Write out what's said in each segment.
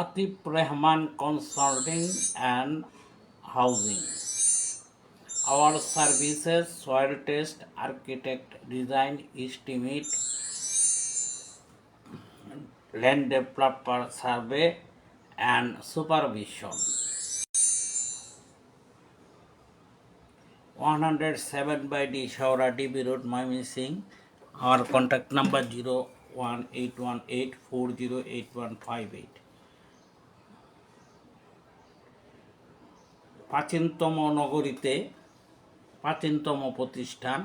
Atif Rahman Consulting and Housing. Our services soil test, architect, design, estimate, land developer survey and supervision. 107 by D Shaura DB Road, Mymensingh. Our contact number 01818408158. প্রাচীনতম নগরীতে প্রাচীনতম প্রতিষ্ঠান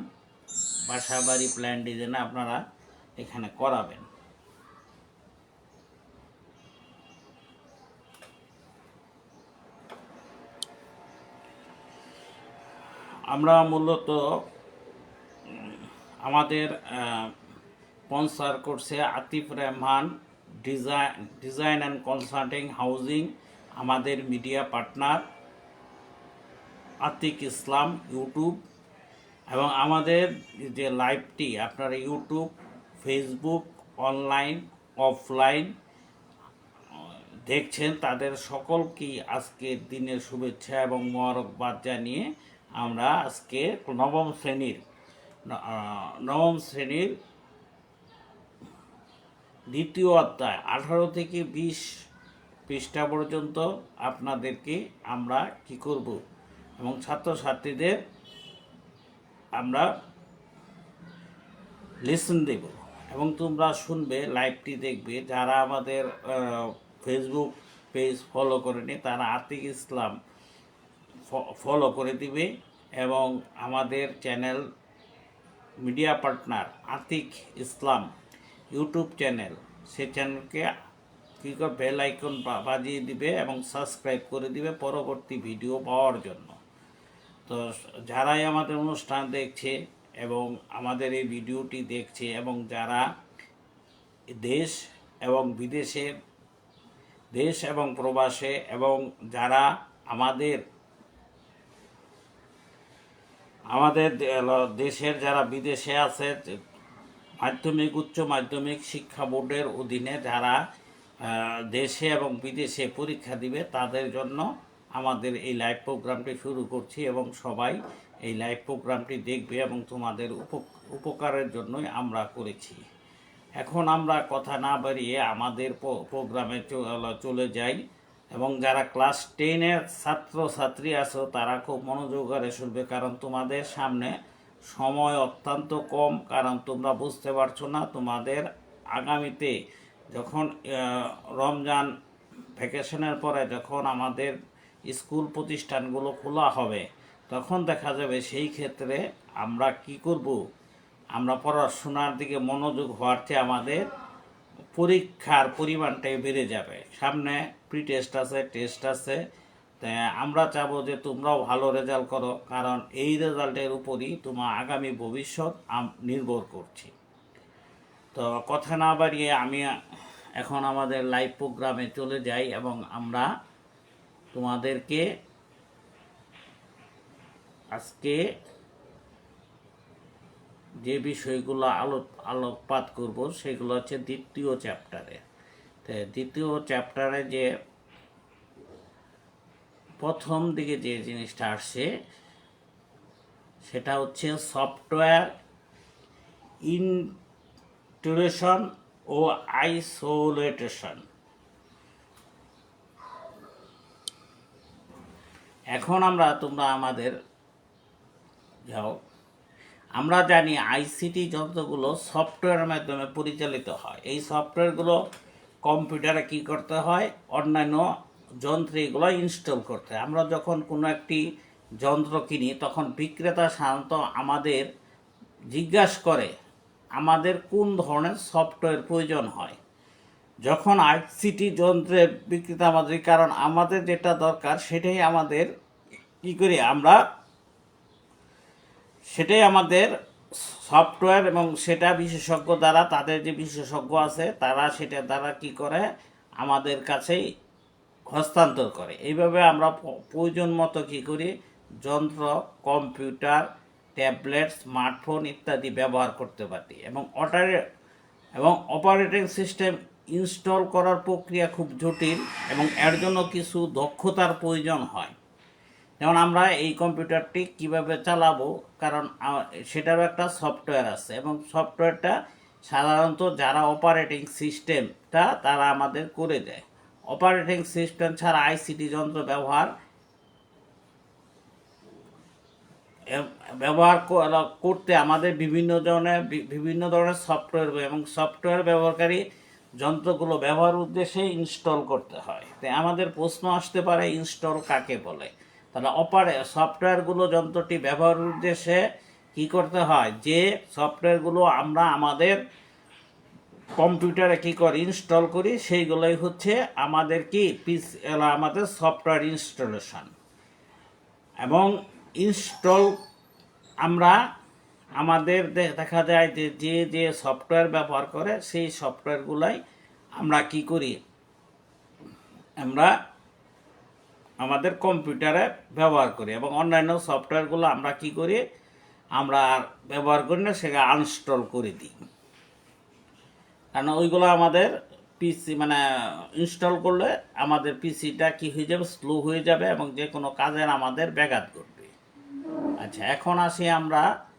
বাসাবাড়ি plan design আপনারা এখানে করাবেন। আমরা মূলত আমাদের স্পন্সার করছে Atif Rahman design design and consulting housing, আমাদের media partner. Atik Islam YouTube এবং আমাদের যে লাইভটি, আপনারা ইউটিউব, ফেসবুক, অনলাইন, অফলাইন, দেখছেন, তাদের সকলকেই আজকের দিনের শুভেচ্ছা এবং মোবারকবাদ জানিয়ে আমরা আজকে নবম শ্রেণির নবম শ্রেণির দ্বিতীয় অধ্যায়, আঠারো থেকে বিশ পৃষ্ঠা পর্যন্ত আপনাদেরকে আমরা কি করব? এবং ছাত্রছাত্রীদের আমরা লেসন দেব। এবং তোমরা শুনবে লাইভটি দেখবে। যারা আমাদের ফেসবুক পেজ ফলো করেনি, তারা আতিক ইসলাম ফলো করে দিবে এবং আমাদের channel media partner Atik Islam YouTube channel সে চ্যানেলকে কী করে বেল আইকন বাজিয়ে দিবে এবং সাবস্ক্রাইব করে দিবে পরবর্তী ভিডিও পাওয়ার জন্য। তো যারাই আমাদের অনুষ্ঠান দেখছে এবং আমাদের এই ভিডিওটি দেখছে এবং যারা দেশ এবং বিদেশে, দেশ এবং প্রবাসে এবং যারা আমাদের আমাদের দেশের যারা বিদেশে আছে, মাধ্যমিক, উচ্চ মাধ্যমিক শিক্ষা বোর্ডের অধীনে যারা দেশে এবং বিদেশে পরীক্ষা দিবে তাদের জন্য আমাদের এই লাইভ প্রোগ্রামটি শুরু করছি এবং সবাই এই লাইভ প্রোগ্রামটি দেখবে এবং তোমাদের উপ- উপকারের জন্যই আমরা করেছি। এখন আমরা কথা না বাড়িয়ে আমাদের প্রোগ্রামে চলে যাই এবং যারা ক্লাস টেনের ছাত্র ছাত্রী আছো, তারা খুব মনোযোগরে শুনবে, কারণ তোমাদের সামনে সময় অত্যন্ত কম, কারণ তোমরা বুঝতে পারছ না, তোমাদের আগামীতে যখন রমজান ভ্যাকেশনের পরে যখন আমাদের স্কুল প্রতিষ্ঠানগুলো খোলা হবে, তখন দেখা যাবে সেই ক্ষেত্রে আমরা কি করব? আমরা পড়াশোনার দিকে মনোযোগ হওয়ার চেয়ে আমাদের পরীক্ষার পরিমাণটাই বেড়ে যাবে। সামনে প্রি টেস্ট আছে টেস্ট আছে। আমরা চাবো যে তোমরাও ভালো রেজাল্ট করো, কারণ এই রেজাল্টের উপরই তোমার আগামী ভবিষ্যৎ নির্ভর করছি। তো কথা না বাড়িয়ে আমি এখন আমাদের লাইভ প্রোগ্রামে চলে যাই এবং আমরা তোমাদেরকে আজকে যে বিষয়গুলো আলো, আলোকপাত করব, সেগুলো হচ্ছে দ্বিতীয় চ্যাপ্টারে। দ্বিতীয় চ্যাপ্টারে যে প্রথম দিকে যে জিনিসটা আসছে, সেটা হচ্ছে সফটওয়্যার ইন্টুরেশন ও আইসোলেটেশন। এখন আমরা, তোমরা আমাদের, যাও। আমরা জানি আইসিটি যন্ত্রগুলো সফটওয়্যারের মাধ্যমে পরিচালিত হয়। এই সফটওয়্যারগুলো কম্পিউটারে কি করতে হয়? অন্যান্য যন্ত্রে এগুলো ইনস্টল করতে হয়। আমরা যখন কোনো একটি যন্ত্র কিনি, তখন বিক্রেতা সাধারণত আমাদের জিজ্ঞাসা করে, আমাদের কোন ধরনের সফটওয়্যার প্রয়োজন হয়? যখন আইসিটি যন্ত্রের বিক্রেতা আমাদের, কারণ আমাদের যেটা দরকার সেটাই আমাদের কি করি আমরা, সেটাই আমাদের সফটওয়্যার এবং সেটা বিশেষজ্ঞ দ্বারা, তাদের যে বিশেষজ্ঞ আছে তারা সেটা দ্বারা কি করে আমাদের কাছেই হস্তান্তর করে। এইভাবে আমরা প্রয়োজন মতো কী করি, যন্ত্র, কম্পিউটার, ট্যাবলেট, স্মার্টফোন ইত্যাদি ব্যবহার করতে পারি এবং অটারে, এবং অপারেটিং সিস্টেম ইনস্টল করার প্রক্রিয়া খুব জটিল এবং এর জন্য কিছু দক্ষতার প্রয়োজন হয়। যেমন আমরা এই কম্পিউটারটি কীভাবে চালাবো, কারণ সেটারও একটা সফটওয়্যার আছে এবং সফটওয়্যারটা সাধারণত যারা অপারেটিং সিস্টেমটা তারা আমাদের করে দেয়। অপারেটিং সিস্টেম ছাড়া আইসিটি যন্ত্র ব্যবহার ব্যবহার করতে আমাদের বিভিন্ন ধরনের বিভিন্ন ধরনের সফটওয়্যার এবং সফটওয়্যার ব্যবহারকারী যন্ত্রগুলো ব্যবহার উদ্দেশ্যে ইনস্টল করতে হয়। তাই আমাদের প্রশ্ন আসতে পারে ইনস্টল কাকে বলে? তাহলে অপারে সফটওয়্যারগুলো যন্ত্রটি ব্যবহার উদ্দেশ্যে কি করতে হয়? যে সফটওয়্যারগুলো আমরা আমাদের কম্পিউটারে কি করে ইনস্টল করি, সেইগুলোই হচ্ছে আমাদের কি? পিস আমাদের সফটওয়্যার ইনস্টলেশন এবং ইনস্টল আমরা আমাদের দেখা যায় যে যে যে সফটওয়্যার ব্যবহার করে, সেই সফটওয়্যারগুলাই আমরা কি করি? আমরা আমাদের কম্পিউটারে ব্যবহার করি এবং অন্যান্য সফটওয়্যারগুলো আমরা কি করি? আমরা আর ব্যবহার করি না, সেটা আনস্টল করে দিই। কারণ ওইগুলো আমাদের পিসি মানে ইনস্টল করলে আমাদের পিসিটা কি হয়ে যাবে? স্লো হয়ে যাবে এবং যে কোনো কাজের আমাদের ব্যাঘাত ঘটবে। আচ্ছা এখন আসি আমরা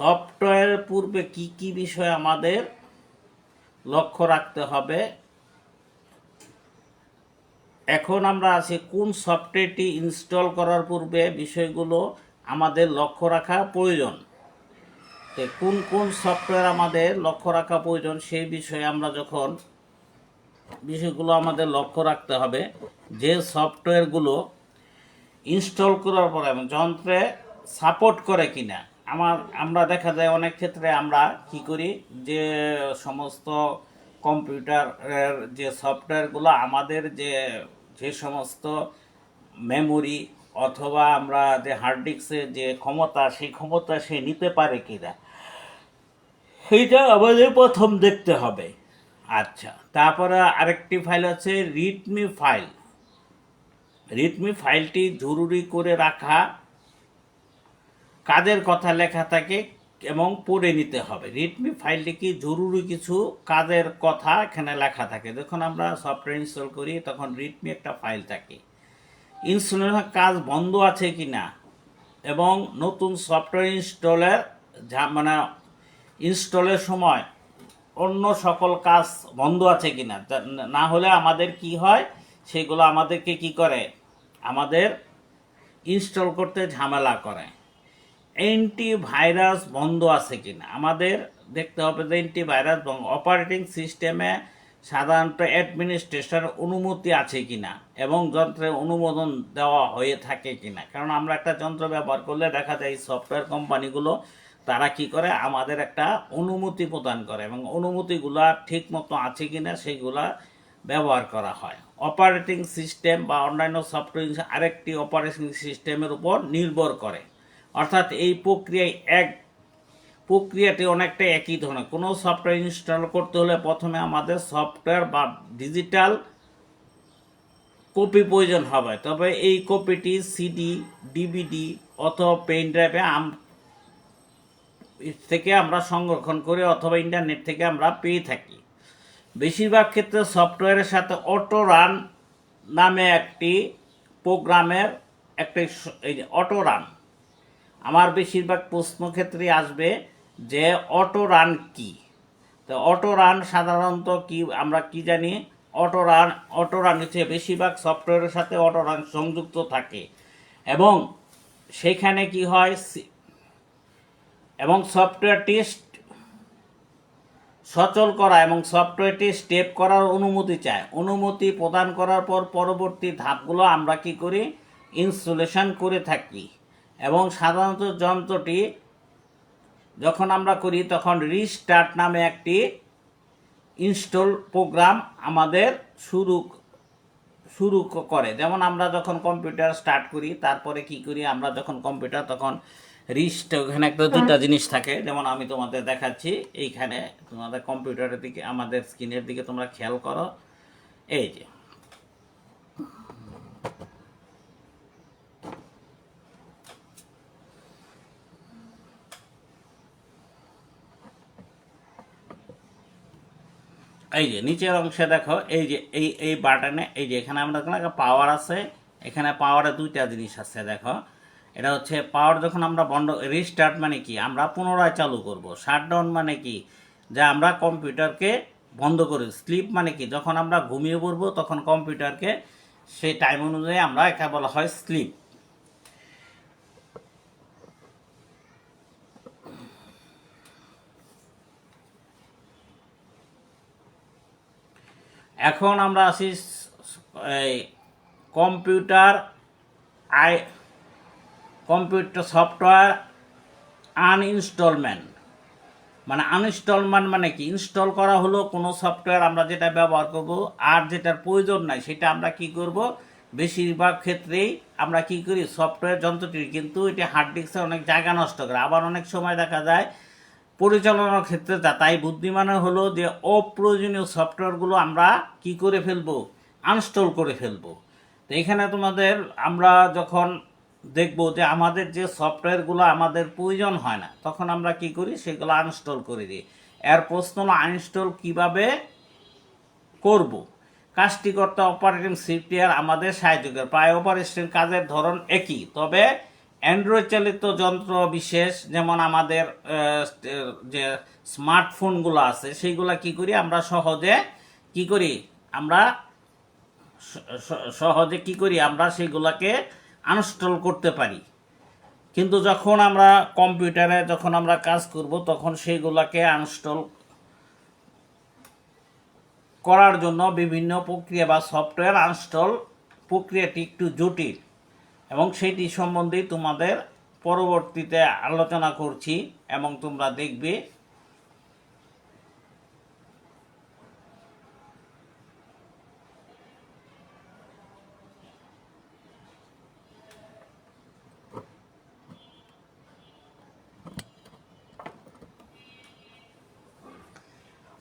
সফটওয়্যারের পূর্বে কি কি বিষয় আমাদের লক্ষ্য রাখতে হবে? এখন আমরা আছি কোন সফটওয়্যারটি ইনস্টল করার পূর্বে বিষয়গুলো আমাদের লক্ষ্য রাখা প্রয়োজন। তো কোন কোন সফটওয়্যার আমাদের লক্ষ্য রাখা প্রয়োজন সেই বিষয়ে আমরা যখন বিষয়গুলো আমাদের লক্ষ্য রাখতে হবে, যে সফটওয়্যারগুলো ইনস্টল করার পরে যন্ত্রে সাপোর্ট করে কিনা আমার, আমরা দেখা যায় অনেক ক্ষেত্রে আমরা কি করি যে সমস্ত কম্পিউটারের যে সফটওয়্যারগুলো, আমাদের যে যে সমস্ত মেমোরি অথবা আমরা যে হার্ড ডিস্কের যে ক্ষমতা, সেই ক্ষমতা সে নিতে পারে কিনা? সেইটা আমাদের প্রথম দেখতে হবে। আচ্ছা তারপরে আরেকটি ফাইল আছে রিডমি ফাইল রিডমি ফাইলটি জরুরি করে রাখা কাজের কথা লেখা থাকে এবং পড়ে নিতে হবে। রিডমি ফাইলটি কি জরুরি কিছু কাজের কথা এখানে লেখা থাকে? যখন আমরা সফটওয়্যার ইনস্টল করি, তখন রিডমি একটা ফাইল থাকে। ইনস্টলেশন কাজ বন্ধ আছে কি না এবং নতুন সফটওয়্যার ইনস্টলের যা মানে ইনস্টলের সময় অন্য সকল কাজ বন্ধ আছে কি না না হলে আমাদের কি হয়? সেগুলো আমাদেরকে কি করে? আমাদের ইনস্টল করতে ঝামেলা করে। অ্যান্টিভাইরাস বন্ধ আছে কিনা? আমাদের দেখতে হবে যে অ্যান্টিভাইরাস অপারেটিং সিস্টেমে সাধারণত অ্যাডমিনিস্ট্রেশন অনুমতি আছে কিনা এবং যন্ত্রের অনুমোদন দেওয়া হয়ে থাকে কিনা। কারণ আমরা একটা যন্ত্র ব্যবহার করলে দেখা যায় সফটওয়্যার কোম্পানিগুলো তারা কি করে? আমাদের একটা অনুমতি প্রদান করে এবং অনুমতিগুলা ঠিক মতো আছে কি না সেইগুলা ব্যবহার করা হয়। অপারেটিং সিস্টেম বা অন্যান্য সফটওয়্যার আরেকটি অপারেটিং সিস্টেমের উপর নির্ভর করে। অর্থাৎ এই প্রক্রিয়ায় এক প্রক্রিয়াটি অনেকটা একই ধরনের। কোনো সফটওয়্যার ইনস্টল করতে হলে প্রথমে আমাদের সফটওয়্যার বা ডিজিটাল কপি প্রয়োজন হবে। তবে এই কপিটি সিডি ডিভিডি অথবা পেন ড্রাইভে থেকে আমরা সংরক্ষণ করে অথবা ইন্টারনেট থেকে আমরা পেয়ে থাকি। বেশিরভাগ ক্ষেত্রে সফটওয়্যারের সাথে অটো রান নামে একটি প্রোগ্রামের একটি অটো রান আমার বেশিরভাগ প্রশ্ন ক্ষেত্রে আসবে যে অটো রান কি? তো অটো রান সাধারণত কি আমরা কি জানি? অটো রান অটো রান হচ্ছে বেশিরভাগ সফটওয়্যারের সাথে অটো রান সংযুক্ত থাকে। এবং সেখানে কি হয়? এবং সফটওয়্যারটি সচল করা এবং সফটওয়্যারটি স্টেপ করার অনুমতি চায়। অনুমতি প্রদান করার পর পরবর্তী ধাপগুলো আমরা কি করি? ইনস্টলেশন করে থাকি। এবং সাধারণত যন্ত্রটি যখন আমরা করি তখন রিস্টার্ট নামে একটি ইনস্টল প্রোগ্রাম আমাদের শুরু শুরু করে। যেমন আমরা যখন কম্পিউটার স্টার্ট করি তারপরে কি করি আমরা যখন কম্পিউটার তখন রিস্ট ওখানে একটা দুটা জিনিস থাকে। যেমন আমি তোমাদের দেখাচ্ছি এইখানে তোমাদের কম্পিউটারের দিকে আমাদের স্ক্রিনের দিকে তোমরা খেয়াল করো। এই যে এই যে নিচের অংশে দেখো, এই যে, এই এই বাটনে, এই যে এখানে আমরা পাওয়ার আছে, এখানে পাওয়ারে দুইটা জিনিস আছে, দেখো। এটা হচ্ছে পাওয়ার যখন আমরা বন্ধ রিস্টার্ট মানে কি? আমরা পুনরায় চালু করব। শাটডাউন মানে কি? যে আমরা কম্পিউটারকে বন্ধ করি স্লিপ মানে কি? যখন আমরা ঘুমিয়ে পড়ব, তখন কম্পিউটারকে সেই টাইম অনুযায়ী আমরা একা বলা হয় স্লিপ এখন আমরা আসি এই কম্পিউটার আই, কম্পিউটার সফটওয়্যার আনইনস্টলমেন্ট। মানে আনইনস্টলমেন্ট মানে কি? ইনস্টল করা হলো কোনো সফটওয়্যার আমরা যেটা ব্যবহার করব আর যেটার প্রয়োজন নাই, সেটা আমরা কি করব? বেশিরভাগ ক্ষেত্রেই আমরা কি করি? সফটওয়্যার যন্ত্রটি কিন্তু এটা হার্ড ডিস্কে অনেক জায়গা নষ্ট করে। আবার অনেক সময় দেখা যায় পরিচালনার ক্ষেত্রে তা তাই বুদ্ধিমানের হলো যে অপ্রয়োজনীয় সফটওয়্যারগুলো আমরা কি করে ফেলব? আনস্টল করে ফেলব। তো এখানে তোমাদের আমরা যখন দেখব যে আমাদের যে সফটওয়্যারগুলো আমাদের প্রয়োজন হয় না, তখন আমরা কি করি? সেগুলো আনস্টল করে দিই। এর প্রশ্ন আনস্টল কীভাবে করব? কাজটি করতে অপারেটিং সফটওয়্যার আমাদের সাহায্য করে। প্রায় অপারেশন কাজের ধরন একই, তবে অ্যান্ড্রয়েড চালিত যন্ত্র বিশেষ, যেমন আমাদের যে স্মার্টফোনগুলো আছে, সেইগুলা কি করি? আমরা সহজে কি করি? আমরা সহজে কি করি? আমরা সেইগুলাকে আনস্টল করতে পারি। কিন্তু যখন আমরা কম্পিউটারে যখন আমরা কাজ করব, তখন সেইগুলোকে আনস্টল করার জন্য বিভিন্ন প্রক্রিয়া বা সফটওয়্যার আনস্টল প্রক্রিয়াটি একটু জটিল। এবং সেটি সম্বন্ধে তোমাদের পরবর্তীতে আলোচনা করছি এবং তোমরা দেখবে।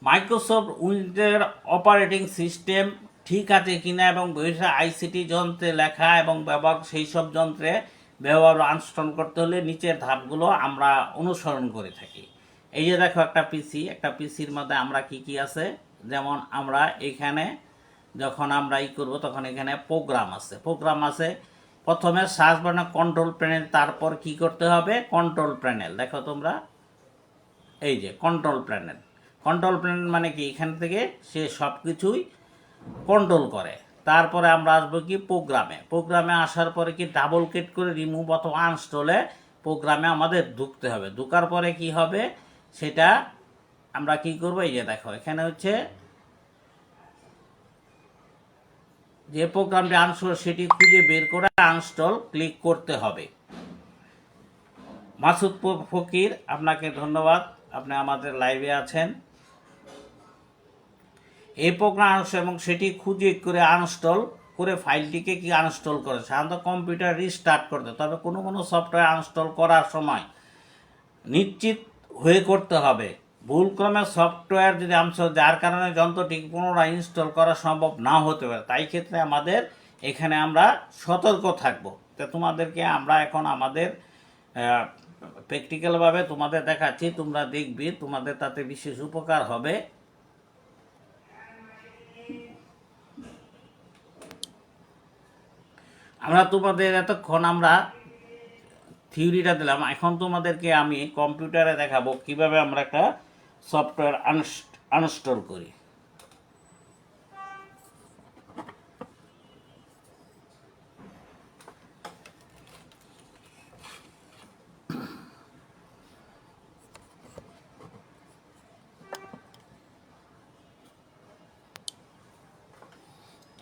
মাইক্রোসফট উইন্ডোজের অপারেটিং সিস্টেম ঠিক আছে কিনা এবং বিভিন্ন আইসিটি যন্ত্রে লেখা এবং ব্যবহার, সেই সব যন্ত্রে ব্যবহার আনস্টল করতে হলে নিচের ধাপগুলো আমরা অনুসরণ করে থাকি। এই যে দেখো একটা পিসি একটা পিসির মধ্যে আমরা কি কি আছে? যেমন আমরা এখানে যখন আমরা ই করব তখন এখানে প্রোগ্রাম আছে। প্রোগ্রাম আছে, প্রথমে সার্চ বাটনে কন্ট্রোল প্যানেল তারপর কি করতে হবে? কন্ট্রোল প্যানেল দেখো তোমরা, এই যে কন্ট্রোল প্যানেল কন্ট্রোল প্যানেল মানে কি? এখান থেকে সে সব কিছুই কন্ট্রোল করে। তারপরে আমরা আসব কি প্রোগ্রামে প্রোগ্রামে আসার পরে কি ডাবল ক্লিক করে রিমুভ অথবা আনস্টলে প্রোগ্রামে আমাদের ঢুকতে হবে। ঢুকার পরে কি হবে? সেটা আমরা কি করব? এই যে দেখো, এখানে হচ্ছে যে প্রোগ্রামটি আনস্টল সেটি খুঁজে বের করে আনস্টল ক্লিক করতে হবে। মাসুদ ফকির, আপনাকে ধন্যবাদ। আপনি আমাদের লাইভে আছেন। প্রোগ্রাম আনস্টল এবং সেটি খুঁজে করে আনস্টল করে ফাইলটিকে কি আনস্টল করে সাধারণত কম্পিউটার রিস্টার্ট করতে তবে কোনো কোনো সফটওয়্যার আনস্টল করার সময় নিশ্চিত হয়ে করতে হবে। ভুলক্রমে সফটওয়্যার যদি আনস্টল যার কারণে যন্ত্রটি পুনরায় ইনস্টল করা সম্ভব না হতে পারে। তাই ক্ষেত্রে আমাদের এখানে আমরা সতর্ক থাকব। তো তোমাদেরকে আমরা এখন আমাদের প্র্যাকটিক্যালভাবে তোমাদের দেখাচ্ছি, তোমরা দেখবে, তোমাদের তাতে বিশেষ উপকার হবে। আমরা তোমাদের এতক্ষণ আমরা থিওরিটা দিলাম। এখন তোমাদেরকে আমি কম্পিউটারে দেখাবো কীভাবে আমরা একটা সফটওয়্যার আনস্ট আনস্টল করি।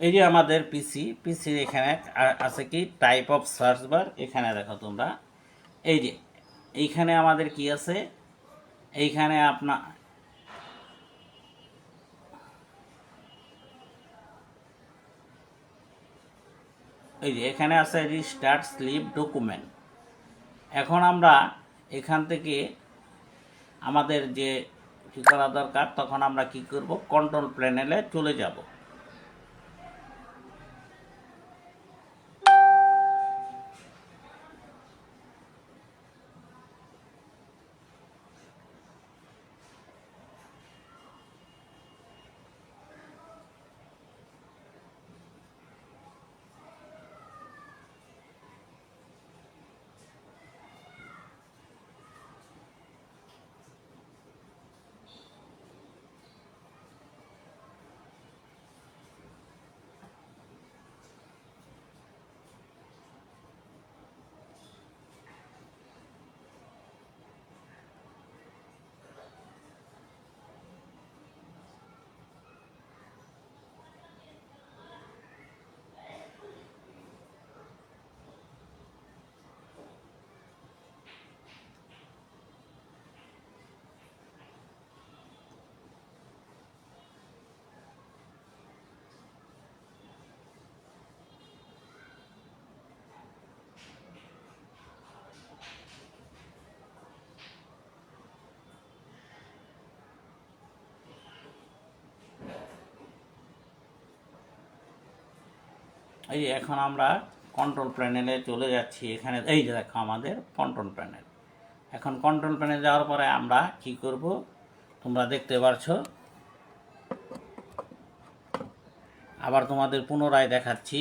এই যে আমাদের পিসি পিসির এখানে আছে কি? টাইপ অফ সার্চ বার এখানে দেখো তোমরা। এই যে, এইখানে আমাদের কি আছে? এইখানে আপনার এই যে, এখানে আছে রিস্টার্ট স্লিপ ডকুমেন্ট এখন আমরা এখান থেকে আমাদের যে কী করা দরকার, তখন আমরা কি করব? কন্ট্রোল প্যানেলে চলে যাব। এই যে এখন আমরা কন্ট্রোল প্যানেলে চলে যাচ্ছি, এখানে এই যে দেখো আমাদের কন্ট্রোল প্যানেল এখন কন্ট্রোল প্যানেল যাওয়ার পরে আমরা কি করব? তোমরা দেখতে পারছ। আবার তোমাদের পুনরায় দেখাচ্ছি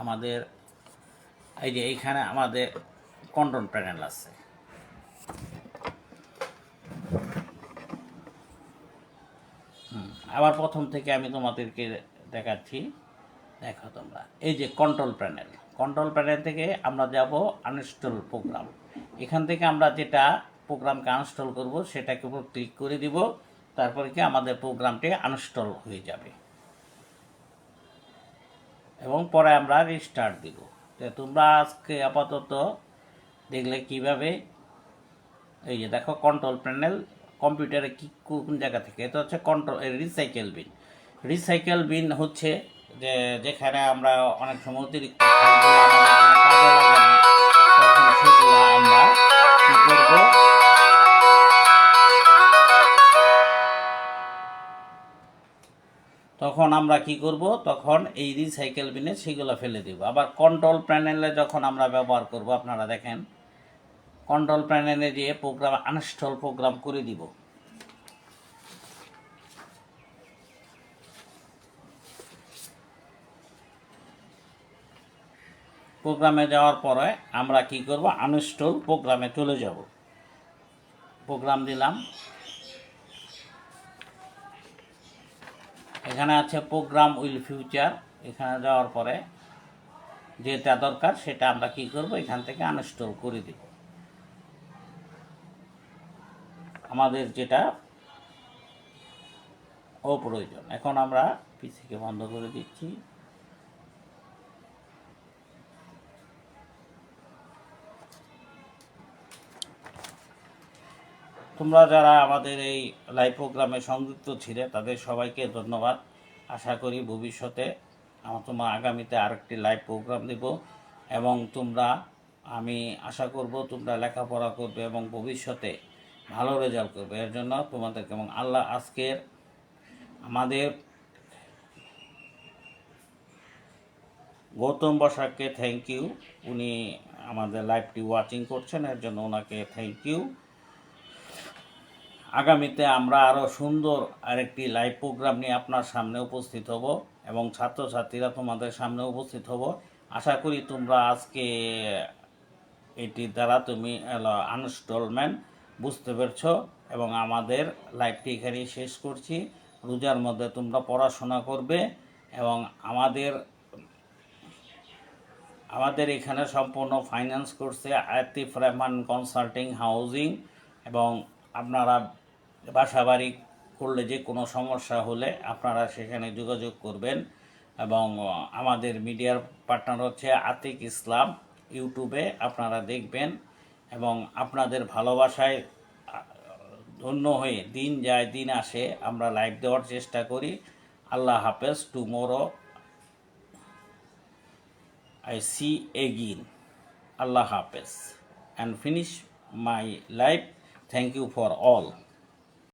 আমাদের, এই যে এইখানে আমাদের কন্ট্রোল প্যানেল আছে। আবার প্রথম থেকে আমি তোমাদেরকে দেখাচ্ছি। দেখো তোমরা। এই যে কন্ট্রোল প্যানেল কন্ট্রোল প্যানেল থেকে আমরা যাব আনস্টল প্রোগ্রাম এখান থেকে আমরা যেটা প্রোগ্রামকে আনস্টল করব, সেটাকে উপর ক্লিক করে দিব। তারপরে কি আমাদের প্রোগ্রামটি আনস্টল হয়ে যাবে। এবং পরে আমরা রিস্টার্ট দিব। তোমরা আজকে আপাতত দেখলে কীভাবে? এই যে দেখো কন্ট্রোল প্যানেল কম্পিউটারে কি কোন জায়গা থেকে? এটা হচ্ছে control recycle bin recycle bin হচ্ছে যে যেখানে আমরা অনেক সময় অতিরিক্ত তখন সেগুলো আমরা কি করব? তখন আমরা কি করব? তখন এই রিসাইকেল বিনে সেগুলো ফেলে দেব। আবার কন্ট্রোল প্যানেলে যখন আমরা ব্যবহার করব, আপনারা দেখেন কন্ট্রোল প্যানেলে দিয়ে প্রোগ্রাম আনস্টল প্রোগ্রাম করে দিব। প্রোগ্রামে যাওয়ার পরে আমরা কি করব? আনস্টল প্রোগ্রামে চলে যাব। প্রোগ্রাম দিলাম। এখানে আছে প্রোগ্রাম উইল ফিউচার। এখানে যাওয়ার পরে যেটা দরকার সেটা আমরা কি করব? এখান থেকে আনস্টল করে দিব। আমাদের যেটা অপ্রয়োজন। এখন আমরা পিসিকে বন্ধ করে দিচ্ছি। তোমরা যারা আমাদের এই লাইভ প্রোগ্রামে সংযুক্ত ছিলে, তাদের সবাইকে ধন্যবাদ। আশা করি ভবিষ্যতে আমার তোমার আগামীতে আরেকটি লাইভ প্রোগ্রাম দেব এবং তোমরা, আমি আশা করব তোমরা লেখাপড়া করবে এবং ভবিষ্যতে ভালো রেজাল্ট করবে। এর জন্য তোমাদেরকে এবং আল্লাহ আজকের আমাদের গৌতম বসাককে থ্যাংক ইউ উনি আমাদের লাইভটি ওয়াচিং করছেন, এর জন্য ওনাকে থ্যাংক ইউ আগামীতে আমরা আরও সুন্দর আরেকটি লাইভ প্রোগ্রাম নিয়ে আপনার সামনে উপস্থিত হব এবং ছাত্রছাত্রীরা তোমাদের সামনে উপস্থিত হব। আশা করি তোমরা আজকে এটির দ্বারা তুমি আনস্টলমেন্ট বুঝতে পেরেছ এবং আমাদের লাইভটি এখানেই শেষ করছি। রোজার মধ্যে তোমরা পড়াশোনা করবে এবং আমাদের আমাদের এখানে সম্পূর্ণ ফাইন্যান্স করছে আতিফ রহমান কনসাল্টিং হাউজিং এবং আপনারা বাসা বাড়ি করলে যে কোনো সমস্যা হলে আপনারা সেখানে যোগাযোগ করবেন এবং আমাদের মিডিয়ার পার্টনার হচ্ছে আতিক ইসলাম ইউটিউবে আপনারা দেখবেন এবং আপনাদের ভালোবাসায় ধন্য হয়ে দিন যায়, দিন আসে, আমরা লাইভ দেওয়ার চেষ্টা করি আল্লাহ হাফেজ, tomorrow I see again. Allah হাফেজ and finish my life thank you for all.